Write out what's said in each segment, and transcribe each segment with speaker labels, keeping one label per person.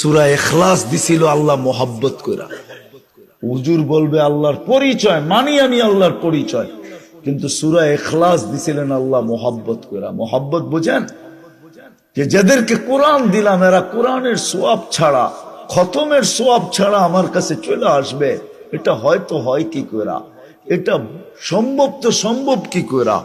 Speaker 1: সুরা এখলাস দিছিল আল্লাহ মোহাব্বত করা হুজুর বলবে, আল্লাহর পরিচয় মানি আমি আল্লাহর পরিচয়। কিন্তু সুরা এখলাস দিছিলেন আল্লাহ মোহাব্বত করা মোহাব্বত বোঝেন? যে যাদেরকে কোরআন দিলাম, এরা কোরআনের সোয়াব ছাড়া, খতমের সোয়াব ছাড়া আমার কাছে চলে আসবে। এটা হয়তো হয় কি করা এটা সম্ভব তো সম্ভব কি করা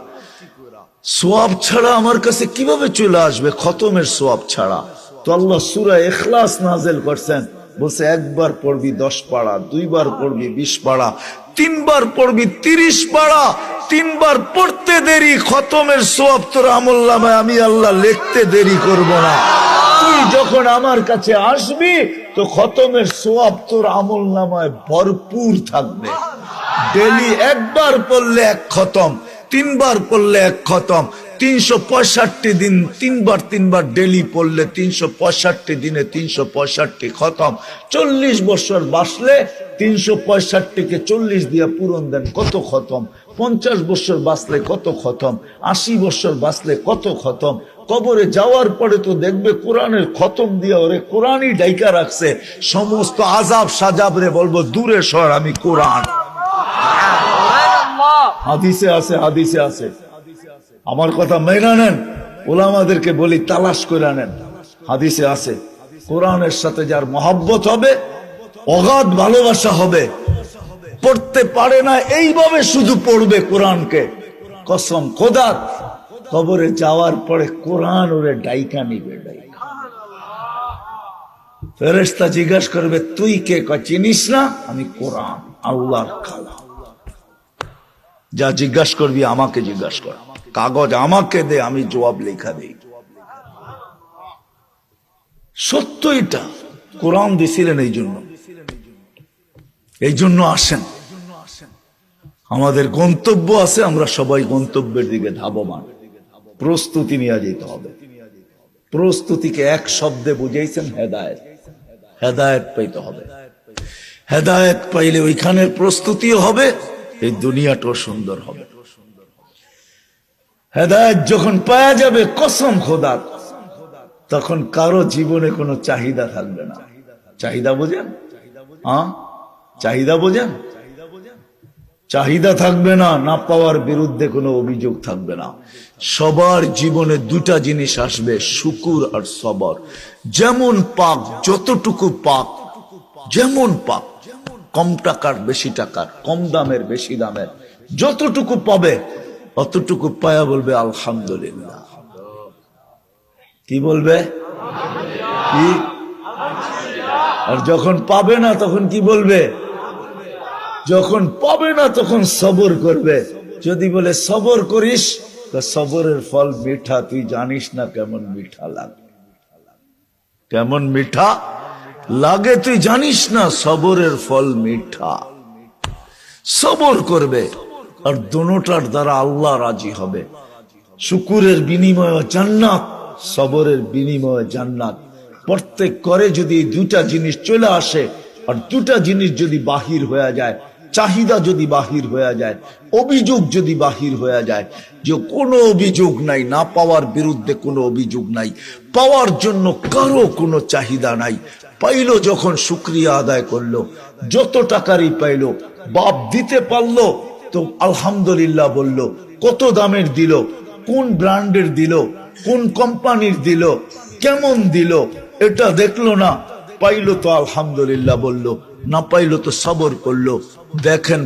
Speaker 1: সোয়াব ছাড়া আমার কাছে কীভাবে চলে আসবে খতমের সোয়াব ছাড়া? তো আল্লাহ সুরা এখলাস নাজেল করছেন। বলছে একবার পড়বি দশ পাড়া দুইবার পড়বি বিশ পাড়া তিনবার পড়বি তিরিশ পাড়া তিনবার পড়তে দেরি খতমের সোয়াব তোর আমল নামায় আমি আল্লাহ লিখতে দেরি করব না। তুই যখন আমার কাছে আসবি তো খতমের সোয়াব তোর আমল নামায় ভরপুর থাকবে। ডেলি একবার পড়লে এক খতম তিনবার পড়লে এক খতম তিনশো পঁয়ষট্টি দিন তিনবার তিনবার ডেলি পড়লে তিনশো পঁয়ষট্টি দিনে তিনশো পঁয়ষট্টি খতম। চল্লিশ বছর বাঁচলে তিনশো পঁয়ষট্টিকে চল্লিশ দিয়ে পূরণ দেন কত খতম? পঞ্চাশ বছর বাঁচলে কত খতম? আশি বছর বাঁচলে কত খতম? কবরে যাওয়ার পরে তো দেখবে কোরআনের খতম দিয়ে ওরে কোরআনই ডাইকা রাখছে। সমস্ত আজাব সাজাব রে বলব দূরে সর আমি কোরআন। হাদিসে আছে হাদিসে আছে। আমার কথা মেনা নেন, ওলামাদেরকে বলি তালাশ করে নেন হাদিসে আছে, কোরআনের সাথে যার মহাব্বত হবে, অগাধ ভালোবাসা হবে, পড়তে পারে না, এইভাবে শুধু পড়বে কোরআনকে। কসম খোদার, কবরে যাওয়ার পরে কোরআন ওরে ডাইকা নিবে ফেরেস্তা জিজ্ঞাসা করবে, তুই কে? চিনিস না? আমি, কোরআন, আল্লাহর কালাম। যা জিজ্ঞাসা করবি, আমাকে জিজ্ঞাসা কর। কাগজ আমাকে দে, আমি জবাব লেখা দেই। সত্য এটা। কোরআন দিছিলেন এই জন্য। এই জন্য আসেন। আমাদের গন্তব্য আছে, আমরা সবাই গন্তব্যের দিকে ধাবমান। প্রস্তুতি নিয়ে যেতে হবে। প্রস্তুতিকে এক শব্দে বুঝাইছেন হেদায়ত। হেদায়ত পাইতে হবে। হেদায়ত পাইলে ওইখানের প্রস্তুতিও হবে। এই দুনিয়াটাও সুন্দর হবে। হেদায়ত যখন পাওয়া যাবে, কসম খোদার তখন কারও জীবনে কোনো চাহিদা থাকবে না। চাহিদা বোঝেন? চাহিদা বোঝেন? চাহিদা থাকবে না না পাওয়ার বিরুদ্ধে কোনো অভিযোগ থাকবে না। সবার জীবনে দুটা জিনিস আসবে, শুকুর আর সবর। যেমন পাক, যতটুকু পাক, যেমন পাক কম টাকার বেশি টাকার, কম দামের বেশি দামের, যতটুকু পাবে, অতটুকু পায়া বলবে, আলহামদুলিল্লাহ। কি বলবে? কি? আর যখন পাবে না, তখন কি বলবে? যখন পাবে না, তখন সবর করবে। যদি বলে, সবর করিস, তো সবরের ফল মিঠা, তুই জানিস না কেমন মিঠা লাগে। কেমন মিঠা? লাগে তুই জানিস না, সবরের ফল মিঠা। সবর করবে, আর দোনোটার দ্বারা আল্লাহ রাজি হবে। শুকুরের বিনিময় জান্নাত, সবরের বিনিময় জান্নাত। প্রত্যেক করে যদি দুটা জিনিস চলে আসে, আর দুটা জিনিস যদি বাহির হয়ে যায়, চাহিদা যদি বাহির হয়ে যায়, অভিযোগ যদি বাহির হয়ে যায়, যে কোনো অভিযোগ নাই, না পাওয়ার বিরুদ্ধে কোনো অভিযোগ নাই, পাওয়ার জন্য কারও কোনো চাহিদা নাই। পাইলো যখন শুক্রিয়া আদায় করল, যত টাকারই পাইলো, বাপ দিতে পারল, তো আলহামদুলিল্লাহ বলল, কত দামের দিল, কোন ব্র্যান্ডের দিল, কোন কোম্পানির দিল, কেমন দিল, এটা দেখল না, পাইলো তো আলহামদুলিল্লাহ বলল, না পাইলো তো সবর করল, দেখেন